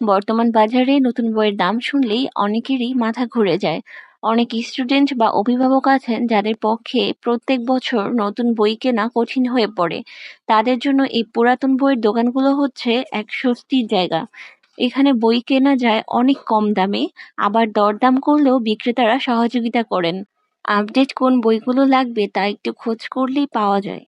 বর্তমান বাজারে নতুন বইয়ের দাম শুনলেই অনেকেরই মাথা ঘুরে যায়। অনেক স্টুডেন্ট বা অভিভাবক আছেন যাদের পক্ষে প্রত্যেক বছর নতুন বই কেনা কঠিন হয়ে পড়ে। তাদের জন্য এই পুরাতন বইয়ের দোকানগুলো হচ্ছে এক স্বস্তির জায়গা। এখানে বই কেনা যায় অনেক কম দামে, আবার দরদাম করলেও বিক্রেতারা সহযোগিতা করেন। আপডেট কোন বইগুলো লাগবে তা একটু খোঁজ করলেই পাওয়া যায়।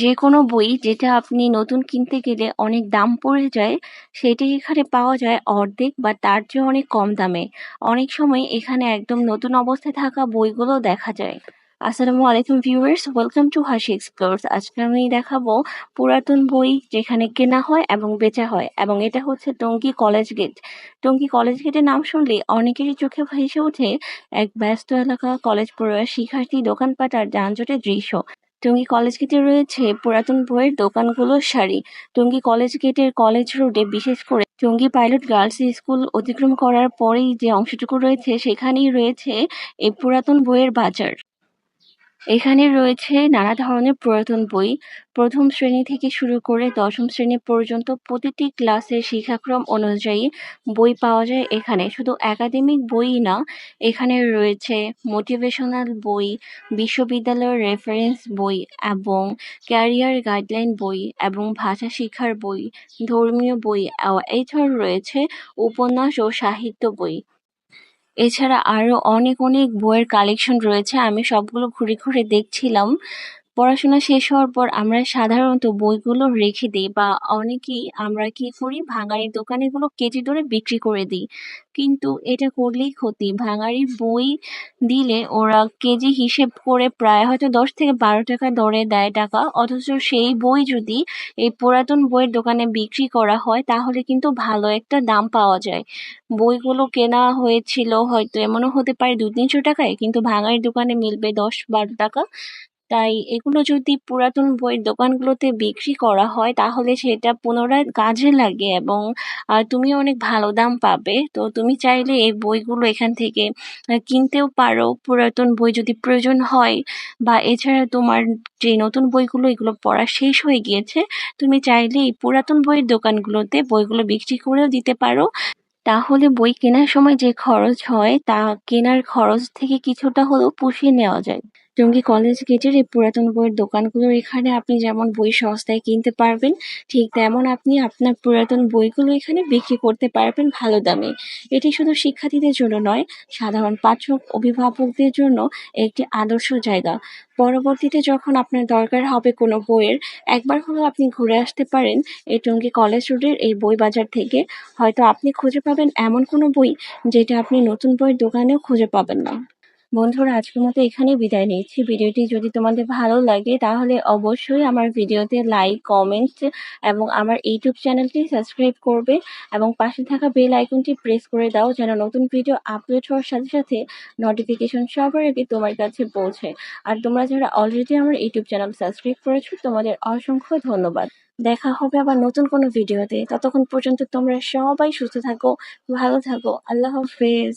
যে কোনো বই যেটা আপনি নতুন কিনতে গেলে অনেক দাম পড়ে যায়, সেটি এখানে পাওয়া যায় অর্ধেক বা তার চেয়ে অনেক কম দামে। অনেক সময় এখানে একদম নতুন অবস্থায় থাকা বইগুলো দেখা যায়। আসসালামু আলাইকুম viewers, welcome to Hasi explores. আজকে আমি দেখাবো পুরাতন বই যেখানে কেনা হয় এবং বেচা হয় এবং এটা হচ্ছে Tonki college gate. Tonki college গেটের নাম শুনলে অনেকেরই চোখে ভেসে ওঠে এক ব্যস্ত এলাকা, কলেজ পড়ুয়া শিক্ষার্থী, দোকানপাট আর যানজটের দৃশ্য। টঙ্গী কলেজ গেটে রয়েছে পুরাতন বইয়ের দোকানগুলোর সারি। টঙ্গী কলেজ গেটের কলেজ রোডে বিশেষ করে টঙ্গী পাইলট গার্লস স্কুল অতিক্রম করার পরেই যে অংশটুকু রয়েছে, সেখানেই রয়েছে এই পুরাতন বইয়ের বাজার। এখানে রয়েছে নানা ধরনের পুরাতন বই। প্রথম শ্রেণি থেকে শুরু করে দশম শ্রেণি পর্যন্ত প্রতিটি ক্লাসের শিক্ষাক্রম অনুযায়ী বই পাওয়া যায় এখানে। শুধু একাডেমিক বই না, এখানে রয়েছে মোটিভেশনাল বই, বিশ্ববিদ্যালয়ের রেফারেন্স বই এবং ক্যারিয়ার গাইডলাইন বই এবং ভাষা শিক্ষার বই, ধর্মীয় বই এছাড়াও রয়েছে উপন্যাস ও সাহিত্য বই। এছাড়া আরও অনেক অনেক বইয়ের কালেকশন রয়েছে। আমি সবগুলো ঘুরে ঘুরে দেখছিলাম। পড়াশোনা শেষ হওয়ার পর আমরা সাধারণত বইগুলো রেখে দিই বা অনেকেই আমরা কি করি? ভাঙাড়ির দোকানে এগুলো কেজি দরে বিক্রি করে দিই। কিন্তু এটা করলেই ক্ষতি। ভাঙাড়ির বই দিলে ওরা কেজি হিসেব করে প্রায় হয়তো দশ থেকে বারো টাকা দরে দেয় টাকা। অথচ সেই বই যদি এই পুরাতন বইয়ের দোকানে বিক্রি করা হয়, তাহলে কিন্তু ভালো একটা দাম পাওয়া যায়। বইগুলো কেনা হয়েছিল হয়তো এমনও হতে পারে দু তিনশো টাকায়, কিন্তু ভাঙাড়ির দোকানে মিলবে দশ বারো টাকা। তাই এগুলো যদি পুরাতন বইয়ের দোকানগুলোতে বিক্রি করা হয়, তাহলে সেটা পুনরায় কাজে লাগে এবং তুমিও অনেক ভালো দাম পাবে। তো তুমি চাইলে এই বইগুলো এখান থেকে কিনতেও পারো। পুরাতন বই যদি প্রয়োজন হয় বা এছাড়া তোমার যে নতুন বইগুলো, এগুলো পড়া শেষ হয়ে গিয়েছে, তুমি চাইলে এই পুরাতন বইয়ের দোকানগুলোতে বইগুলো বিক্রি করেও দিতে পারো। তাহলে বই কেনার সময় যে খরচ হয়, তা কেনার খরচ থেকে কিছুটা হলেও পুষিয়ে নেওয়া যায়। টঙ্গী কলেজ গেটের এই পুরাতন বইয়ের দোকানগুলোর এখানে আপনি যেমন বই সস্তায় কিনতে পারবেন, ঠিক তেমন আপনি আপনার পুরাতন বইগুলো এখানে বিক্রি করতে পারবেন ভালো দামে। এটি শুধু শিক্ষার্থীদের জন্য নয়, সাধারণ পাঠক, অভিভাবকদের জন্য একটি আদর্শ জায়গা। পরবর্তীতে যখন আপনার দরকার হবে কোনো বইয়ের, একবার হলেও আপনি ঘুরে আসতে পারেন এই টঙ্গী কলেজ রোডের এই বই বাজার থেকে। হয়তো আপনি খুঁজে পাবেন এমন কোনো বই যেটা আপনি নতুন বইয়ের দোকানেও খুঁজে পাবেন না। বন্ধুরা, আজকের মতো এখানেই বিদায় নিচ্ছি। ভিডিওটি যদি তোমাদের ভালো লাগে, তাহলে অবশ্যই আমার ভিডিওতে লাইক কমেন্ট এবং আমার ইউটিউব চ্যানেলটি সাবস্ক্রাইব করবে এবং পাশে থাকা বেল আইকনটি প্রেস করে দাও যেন নতুন ভিডিও আপলোড হওয়ার সাথে সাথে নোটিফিকেশন সবার আগে তোমার কাছে পৌঁছে। আর তোমরা যারা অলরেডি আমার ইউটিউব চ্যানেল সাবস্ক্রাইব করেছ, তোমাদের অসংখ্য ধন্যবাদ। দেখা হবে আবার নতুন কোনো ভিডিওতে ততক্ষণ পর্যন্ত তোমরা সবাই সুস্থ থাকো, ভালো থাকো। আল্লাহ হাফেজ।